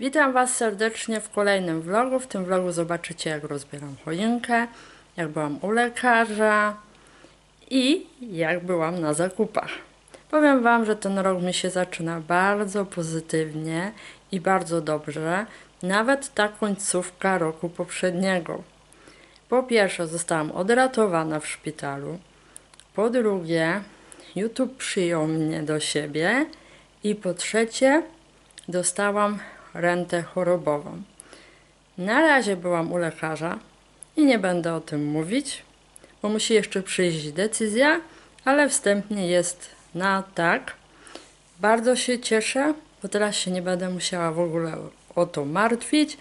Witam Was serdecznie w kolejnym vlogu. W tym vlogu zobaczycie jak rozbieram choinkę, jak byłam u lekarza i jak byłam na zakupach. Powiem Wam, że ten rok mi się zaczyna bardzo pozytywnie i bardzo dobrze, nawet ta końcówka roku poprzedniego. Po pierwsze zostałam odratowana w szpitalu, po drugie YouTube przyjął mnie do siebie i po trzecie dostałam rentę chorobową. Na razie byłam u lekarza i nie będę o tym mówić, bo musi jeszcze przyjść decyzja, ale wstępnie jest na tak. Bardzo się cieszę, bo teraz się nie będę musiała w ogóle o to martwić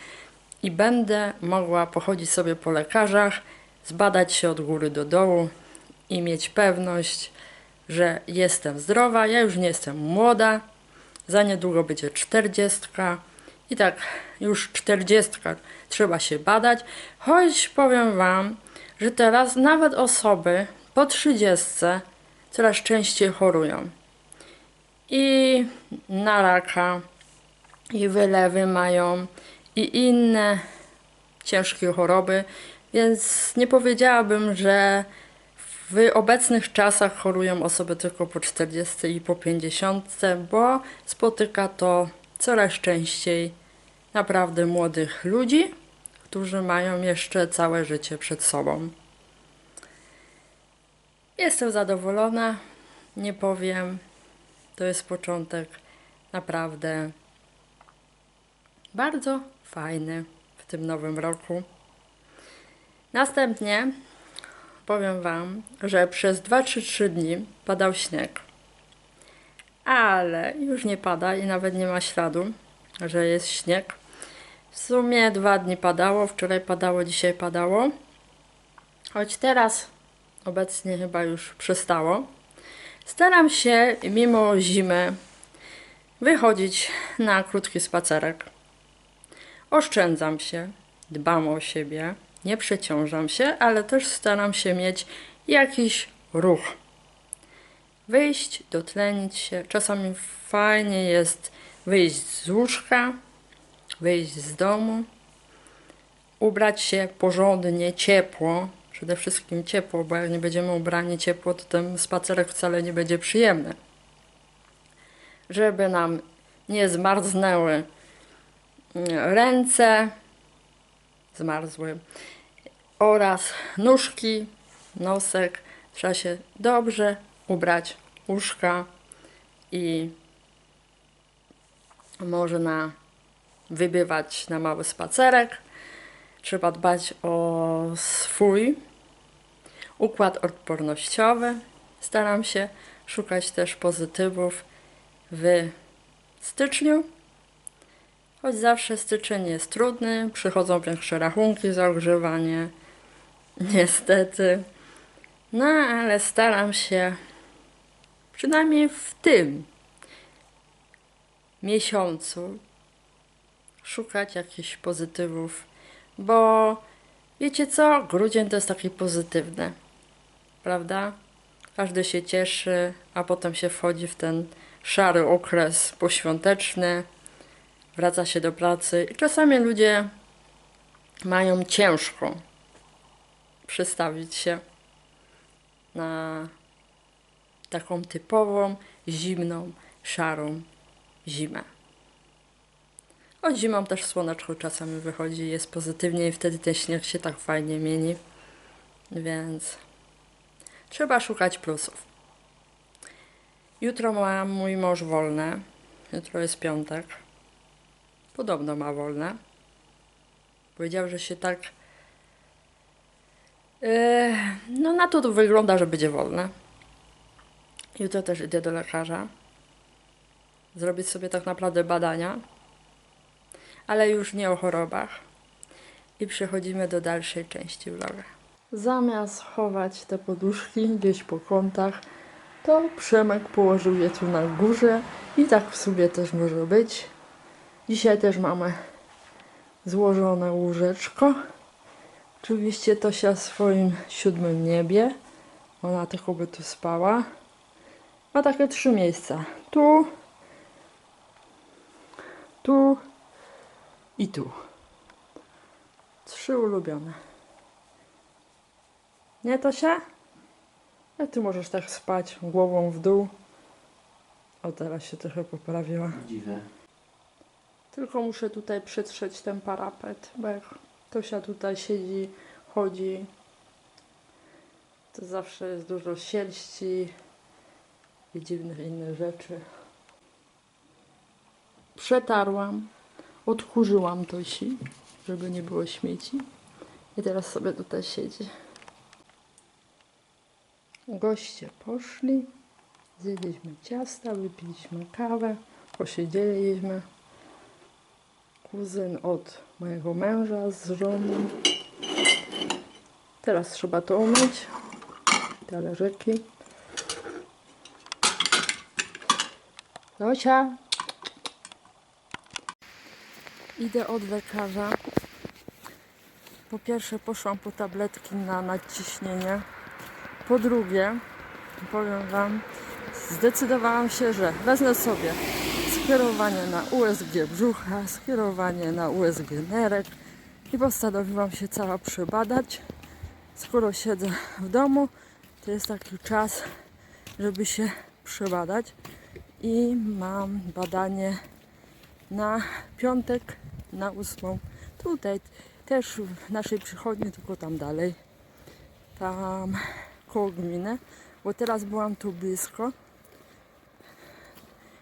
i będę mogła pochodzić sobie po lekarzach, zbadać się od góry do dołu i mieć pewność, że jestem zdrowa. Ja już nie jestem młoda, za niedługo będzie czterdziestka i tak już czterdziestka trzeba się badać, choć powiem Wam, że teraz nawet osoby po trzydziestce coraz częściej chorują. I na raka, i wylewy mają, i inne ciężkie choroby, więc nie powiedziałabym, że w obecnych czasach chorują osoby tylko po 40 i po 50, bo spotyka to coraz częściej naprawdę młodych ludzi, którzy mają jeszcze całe życie przed sobą. Jestem zadowolona, nie powiem. To jest początek naprawdę bardzo fajny w tym nowym roku. Następnie powiem Wam, że przez 2-3 dni padał śnieg. Ale już nie pada i nawet nie ma śladu, że jest śnieg. W sumie dwa dni padało, wczoraj padało, dzisiaj padało. Choć teraz obecnie chyba już przestało. Staram się mimo zimy wychodzić na krótki spacerek. Oszczędzam się, dbam o siebie, nie przeciążam się, ale też staram się mieć jakiś ruch. Wyjść, dotlenić się. Czasami fajnie jest wyjść z łóżka, wyjść z domu, ubrać się porządnie, ciepło. Przede wszystkim ciepło, bo jak nie będziemy ubrani ciepło, to ten spacerek wcale nie będzie przyjemny. Żeby nam nie zmarznęły mm, ręce, zmarzły, oraz nóżki, nosek. Trzeba się dobrze ubrać, łóżka i można wybywać na mały spacerek. Trzeba dbać o swój układ odpornościowy. Staram się szukać też pozytywów w styczniu, choć zawsze styczeń jest trudny, przychodzą większe rachunki za ogrzewanie, niestety. No ale staram się przynajmniej w tym miesiącu szukać jakichś pozytywów, bo wiecie co? Grudzień to jest taki pozytywny, prawda? Każdy się cieszy, a potem się wchodzi w ten szary okres poświąteczny, wraca się do pracy i czasami ludzie mają ciężko przestawić się na taką typową, zimną, szarą zimę. O zimą też słoneczko czasami wychodzi, jest pozytywnie i wtedy ten śnieg się tak fajnie mieni. Więc trzeba szukać plusów. Jutro ma mój mąż wolne. Jutro jest piątek. Podobno ma wolne. Powiedział, że się tak. Yy, no na to, to wygląda, że będzie wolne. Jutro też idę do lekarza. Zrobić sobie tak naprawdę badania. Ale już nie o chorobach. I przechodzimy do dalszej części vloga. Zamiast chować te poduszki gdzieś po kątach, to Przemek położył je tu na górze i tak w sumie też może być. Dzisiaj też mamy złożone łóżeczko. Oczywiście Tosia w swoim siódmym niebie. Ona tylko by tu spała. Ma takie trzy miejsca. Tu, tu i tu. Trzy ulubione. Nie to się? A ty możesz tak spać głową w dół. O, teraz się trochę poprawiła. Dziwne. Tylko muszę tutaj przytrzeć ten parapet, bo jak Tosia tutaj siedzi, chodzi, to zawsze jest dużo sierści i dziwnych innych rzeczy. Przetarłam, odkurzyłam Tosi, żeby nie było śmieci i teraz sobie tutaj siedzi. Goście poszli, zjedliśmy ciasta, wypiliśmy kawę, posiedzieliśmy kuzyn od mojego męża z żoną. Teraz trzeba to umyć. Talerzyki. Zosia. Idę od lekarza. Po pierwsze poszłam po tabletki na nadciśnienie. Po drugie, powiem Wam, zdecydowałam się, że wezmę sobie skierowanie na USG brzucha, skierowanie na USG nerek i postanowiłam się cała przebadać. Skoro siedzę w domu, to jest taki czas, żeby się przebadać i mam badanie na piątek, na ósmą. Tutaj też w naszej przychodni, tylko tam dalej. Tam koło gminy, bo teraz byłam tu blisko.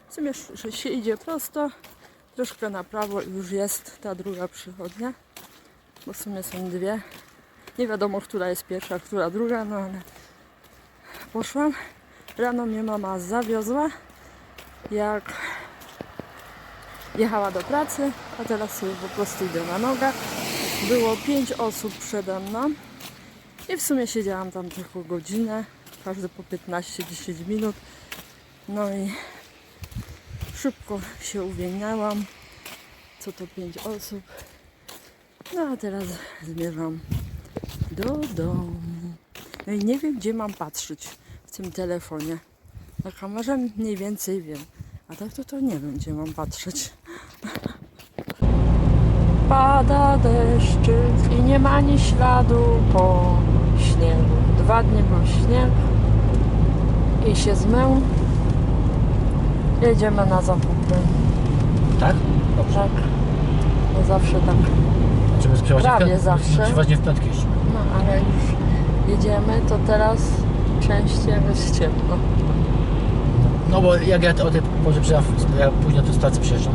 W sumie że się idzie prosto, troszkę na prawo i już jest ta druga przychodnia, bo w sumie są dwie. Nie wiadomo, która jest pierwsza, która druga, no ale poszłam. Rano mnie mama zawiozła, jak jechała do pracy, a teraz sobie po prostu idę na nogach. Było pięć osób przede mną i w sumie siedziałam tam tylko godzinę, każdy po 15-10 minut. No i szybko się uwieniałam. Co to pięć osób. No a teraz zmierzam do domu. No i nie wiem, gdzie mam patrzeć w tym telefonie. Na kamerze mniej więcej wiem. A tak to, to nie wiem, gdzie mam patrzeć. Pada deszczyk i nie ma ni śladu po śniegu. Dwa dni był śnieg i się zmył. Jedziemy na zakupy. Tak? Dobrze. Tak. No zawsze tak. Czy my Prawie zawsze. Przeważnie w piątki jeździmy. No ale już jedziemy, to teraz częściej jest ciemno. No bo jak ja o tej porze przyjechałem, ja późno z pracy przyjeżdżam.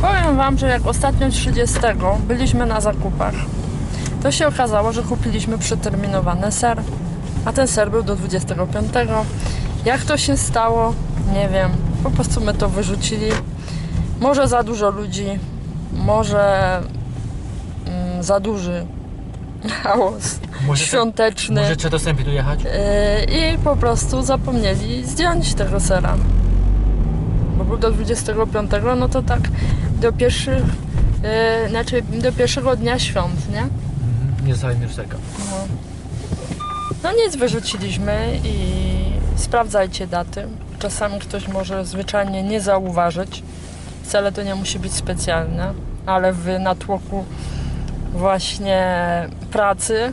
Powiem Wam, że jak ostatnio 30 byliśmy na zakupach, to się okazało, że kupiliśmy przeterminowany ser, a ten ser był do 25. Jak to się stało? Nie wiem. Po prostu my to wyrzucili. Może za dużo ludzi, może mm, za duży Może, świąteczny. może trzeba do Sępy tu jechać? Yy, I po prostu zapomnieli zdjąć tego sera. Bo był do 25, no to tak do pierwszych, yy, znaczy do pierwszego dnia świąt, nie? Mhm. Nie już tego. No. no nic, wyrzuciliśmy i sprawdzajcie daty. Czasami ktoś może zwyczajnie nie zauważyć. Wcale to nie musi być specjalne, ale w natłoku właśnie pracy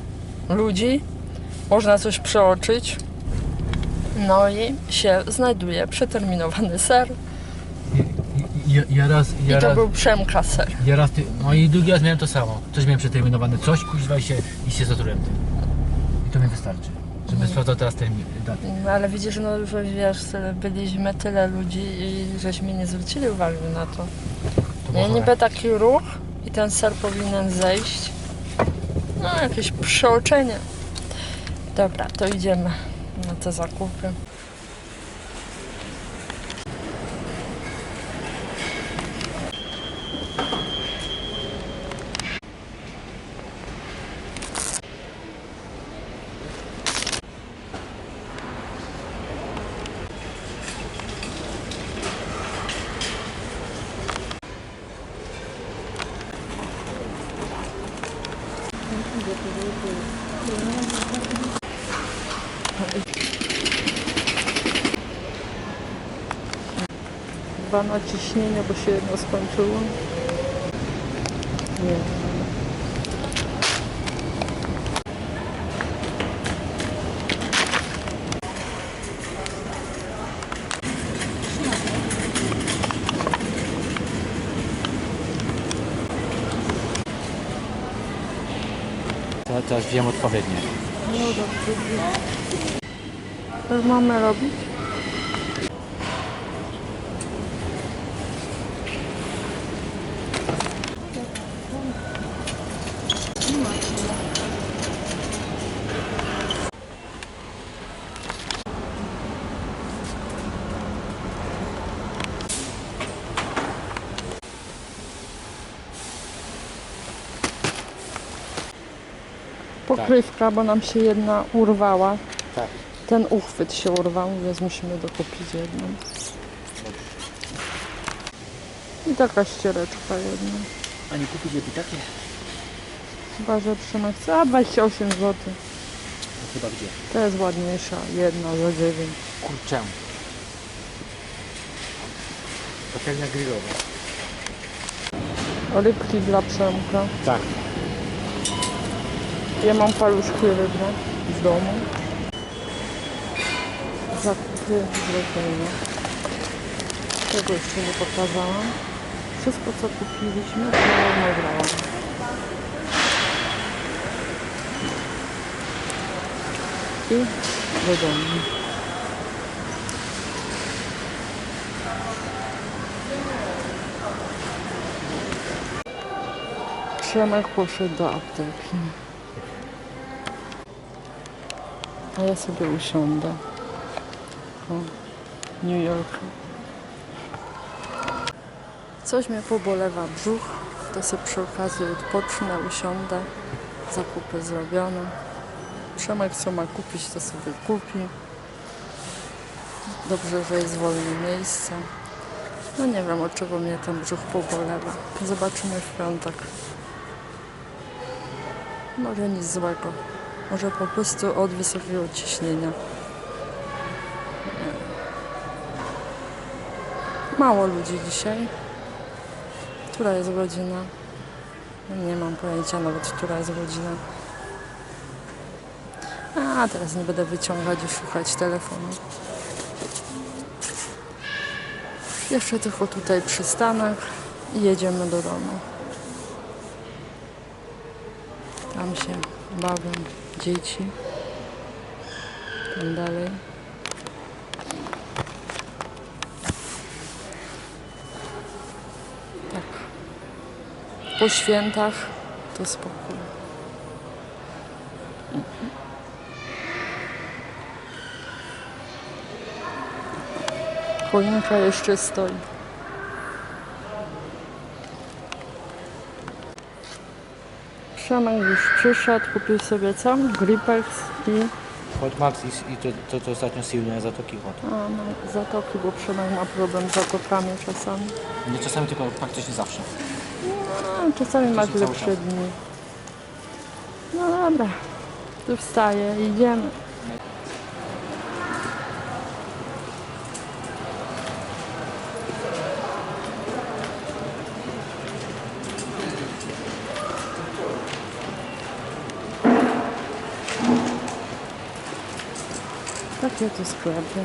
ludzi można coś przeoczyć. No i się znajduje przeterminowany ser. Ja, ja raz, ja I to raz, był Przemka ser. ja raz, ty, no i drugi raz miałem to samo. Coś miałem przeterminowane, coś kuźwa i się, i się zatrułem tym. I to mi wystarczy. Żeby sprawdzał teraz te daty. No, ale widzisz, no że wiesz, byliśmy tyle ludzi i żeśmy nie zwrócili uwagi na to. To Nie, niby taki ruch i ten ser powinien zejść. No, jakieś przeoczenie. Dobra, to idziemy na te zakupy. Na ciśnienie, bo się jedno skończyło. Nie. Teraz, teraz wiem odpowiednie. No dobrze. Tak mamy robić? Pokrywka, bo nam się jedna urwała. Tak. Ten uchwyt się urwał, więc musimy dokupić jedną. I taka ściereczka jedna. A nie kupić lepiej takie? Chyba, że Przemek chce. A 28 zł. No chyba gdzie? To jest ładniejsza. Jedna za 9. Kurczę. Patelnia grillowa. Rybki dla Przemka. Tak. Ja mam paluszki rybne z domu. Zakupy zrobione. Tego jeszcze nie pokazałam. Wszystko co kupiliśmy to nagrałam. I do domu. Przemek poszedł do apteki. A ja sobie usiądę. O, New York. Coś mnie pobolewa brzuch, to sobie przy okazji odpocznę, usiądę. Zakupy zrobione. Przemek co ma kupić, to sobie kupi. Dobrze, że jest wolne miejsce. No nie wiem, od czego mnie ten brzuch pobolewa. Zobaczymy w piątek. Może nic złego. Może po prostu od wysokiego ciśnienia. Nie. Mało ludzi dzisiaj. Która jest godzina? Nie mam pojęcia nawet, która jest godzina. A teraz nie będę wyciągać i szukać telefonu. Jeszcze tylko tutaj przystanek i jedziemy do domu. Tam się bawią dzieci. Tam dalej. Tak. Po świętach to spokój. Mhm. Choinka jeszcze stoi. Przemek już przyszedł, kupił sobie co? Gripex i Hot Max i, i to, to, to ostatnio silne zatoki hot. a, no, zatoki, bo Przemek ma problem z zatokami czasami. Nie czasami tylko praktycznie zawsze. No, czasami ma się cały lepsze dni. No dobra, tu wstaję, idziemy. Takie to sklepy.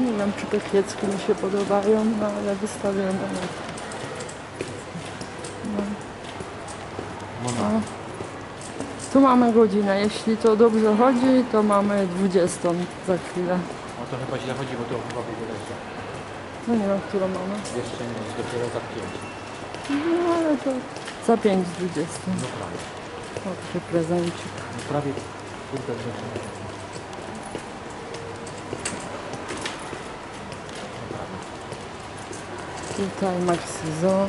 Nie wiem, czy te kiecki mi się podobają, no ale wystawione. No. No. Tu mamy godzinę. Jeśli to dobrze chodzi, to mamy 20 za chwilę. O to chyba źle chodzi, bo to chyba w ogóle jest. No nie wiem, którą mamy. Jeszcze nie jest dopiero za 5. No ale to za 5 20. No prawie. O, taki prezencik. No prawie kurde godzina. Tutaj Maxi Zoo.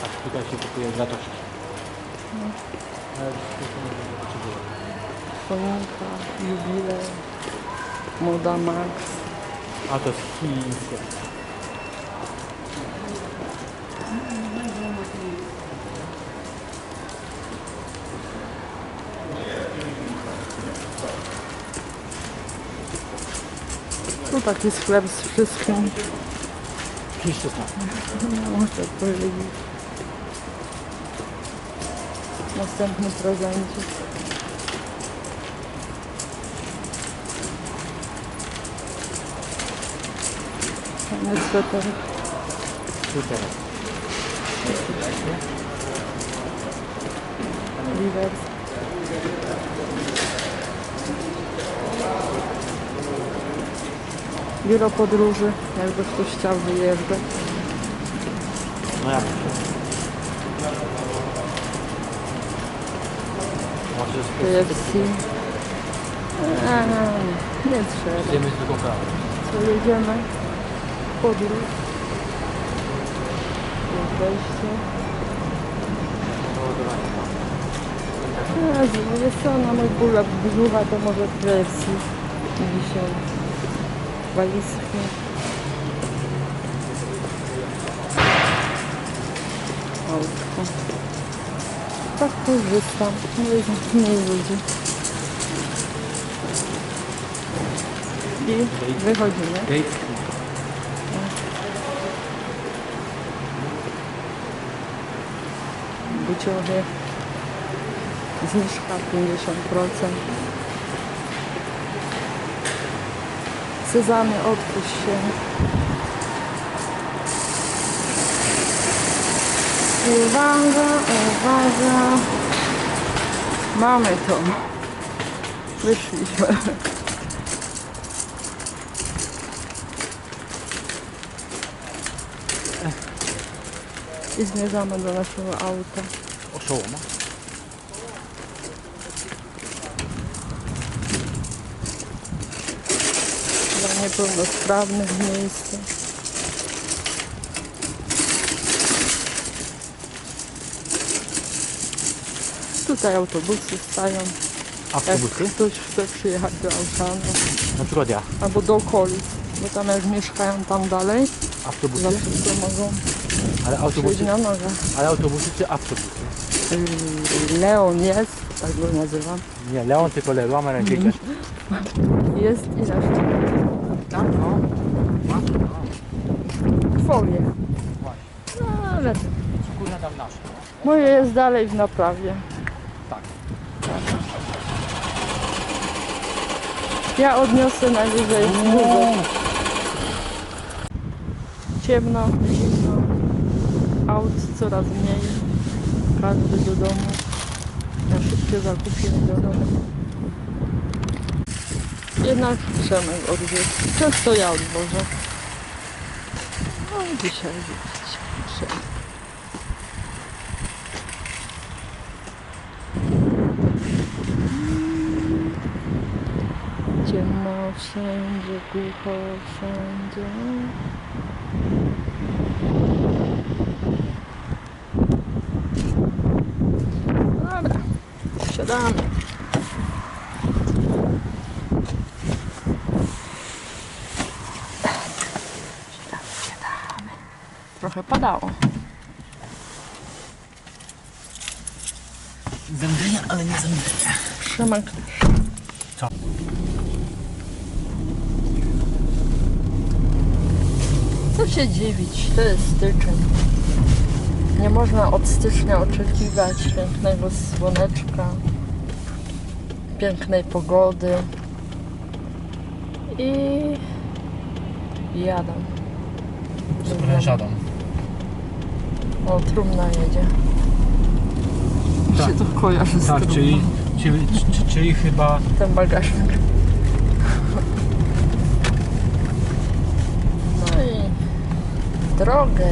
Tak, tutaj się kupuje. Ale nie wiem, czy było. Choinka, jubilej, Moda Max. A to jest chińskie. Tu taki sklep z wszystkim, Piszcie tam. no, można powiedzieć. Następny prezencik. Fajny sweter. Tu teraz. Biuro podróży, jakby ktoś chciał wyjeżdżać. No jak? Może KFC. Eee, nie trzeba. Idziemy z kawę. Co jedziemy? Podróż. Wejście. Jezu, jest co na mój ból brzucha, to może KFC dzisiaj. Walizki. Autko. Tak korzystam. No jest mniej ludzi. I wychodzimy. Gate. buciowie zniżka 50%. Sezamy, otwórz się. Uwaga, uwaga. Mamy to. Wyszliśmy. I zmierzamy do naszego auta. Oszołoma. dla niepełnosprawnych miejsce. Tutaj autobusy stają. Jak Autobusy? ktoś chce przyjechać do Auszanu Na przykład ja. albo do okolic, bo tam jak mieszkają tam dalej, Autobusy? zawsze mogą Ale autobusy? na nogę. Ale autobusy czy autobusy? Yy, Leon jest, tak go nazywam. Nie, Leon tylko Leon, łamę rękę. Jest i zawsze. Twoje. No, ale Kurna tam nasze. moje jest dalej w naprawie. Tak. Ja odniosę najwyżej wózek. Ciemno, zimno, aut coraz mniej, każdy do domu, na szybkie zakupy do domu. Jednak Przemek odwiózł, często ja odwożę. No i dzisiaj widzicie, Przemek. Ciemno wszędzie, głucho wszędzie. Trochę padało. Zemdlenia, ale nie zemdlenia. Przemek też. Co? Co się dziwić, to jest styczeń. Nie można od stycznia oczekiwać pięknego słoneczka, pięknej pogody. I jadę. Sprężadą. O, trumna jedzie. Mi Tak. się to kojarzy z Tak, trumną. czyli, czyli, czyli, czyli chyba Ten bagażnik. No i drogę.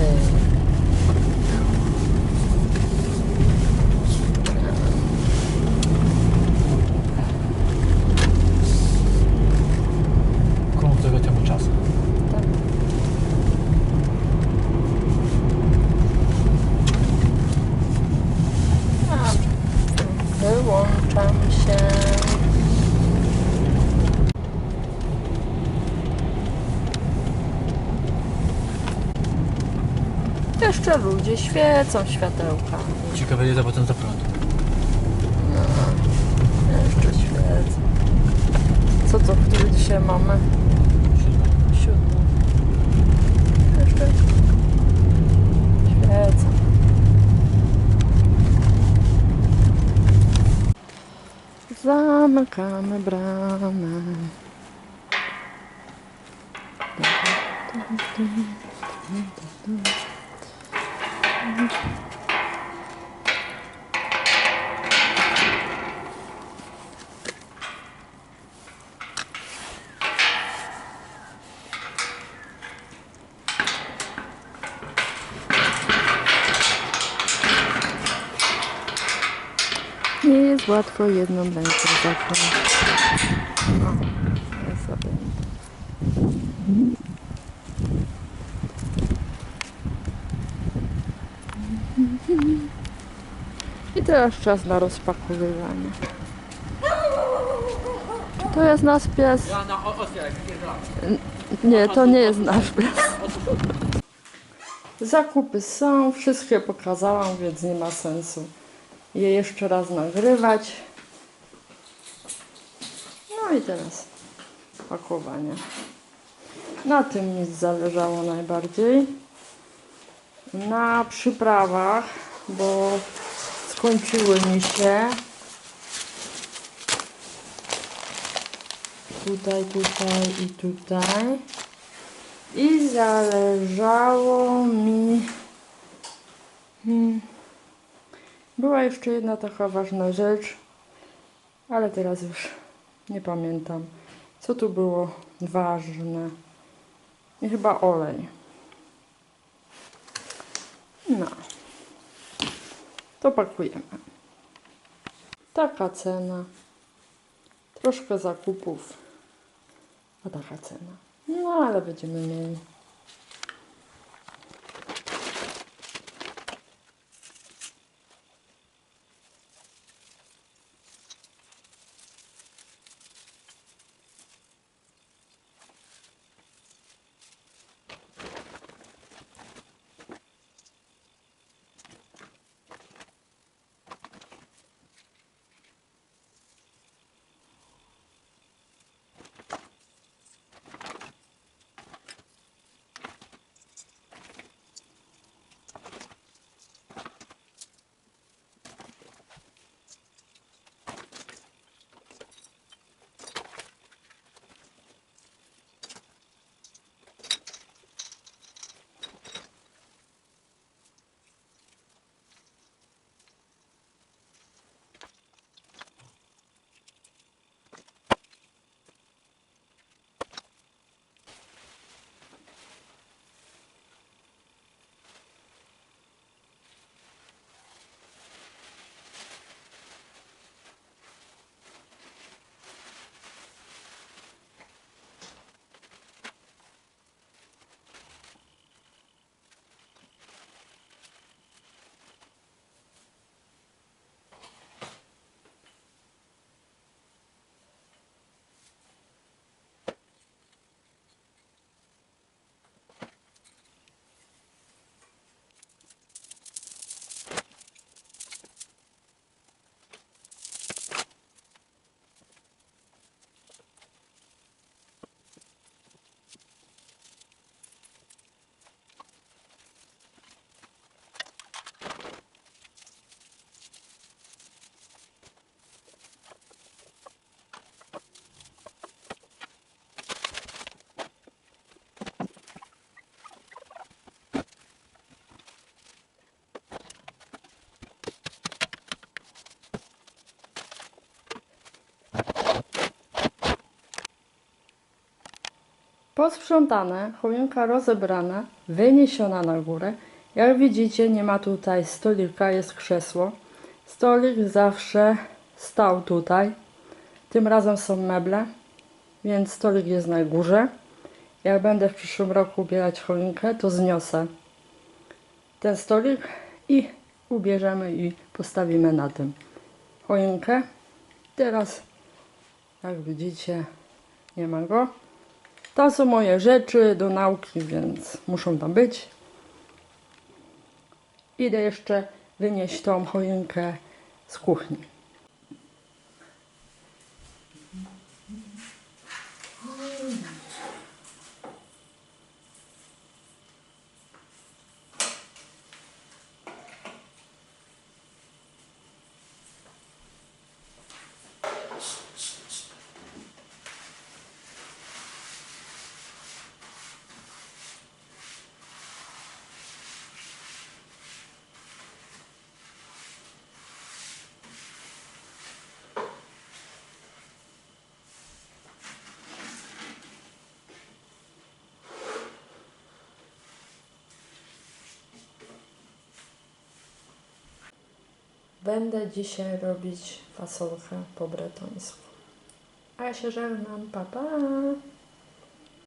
parku, gdzie świecą światełka. Ciekawe ile potem za prąd. No, jeszcze świecą. Co to, który dzisiaj mamy? Siódmy. Jeszcze świecą. Zamykamy bramę. Dun, dun, dun, dun, dun. Nie jest łatwo jedną ręką zacząć. O, jest zajęte. Teraz czas na rozpakowywanie. Czy to jest nasz pies? Nie, to nie jest nasz pies. Zakupy są, wszystkie pokazałam, więc nie ma sensu je jeszcze raz nagrywać. No i teraz pakowanie. Na tym mi zależało najbardziej. Na przyprawach, bo skończyły mi się. Tutaj, tutaj i tutaj. I zależało mi. Hmm, była jeszcze jedna taka ważna rzecz, ale teraz już nie pamiętam, co tu było ważne. I chyba olej. No. To pakujemy. Taka cena. Troszkę zakupów. A taka cena. No ale będziemy mieli. Posprzątane, choinka rozebrana, wyniesiona na górę. Jak widzicie, nie ma tutaj stolika, jest krzesło. Stolik zawsze stał tutaj. Tym razem są meble, więc stolik jest na górze. Jak będę w przyszłym roku ubierać choinkę, to zniosę ten stolik i ubierzemy i postawimy na tym choinkę. Teraz, jak widzicie, nie ma go. To są moje rzeczy do nauki, więc muszą tam być. Idę jeszcze wynieść tą choinkę z kuchni. Będę dzisiaj robić fasolkę po bretońsku. A ja się żegnam, pa pa!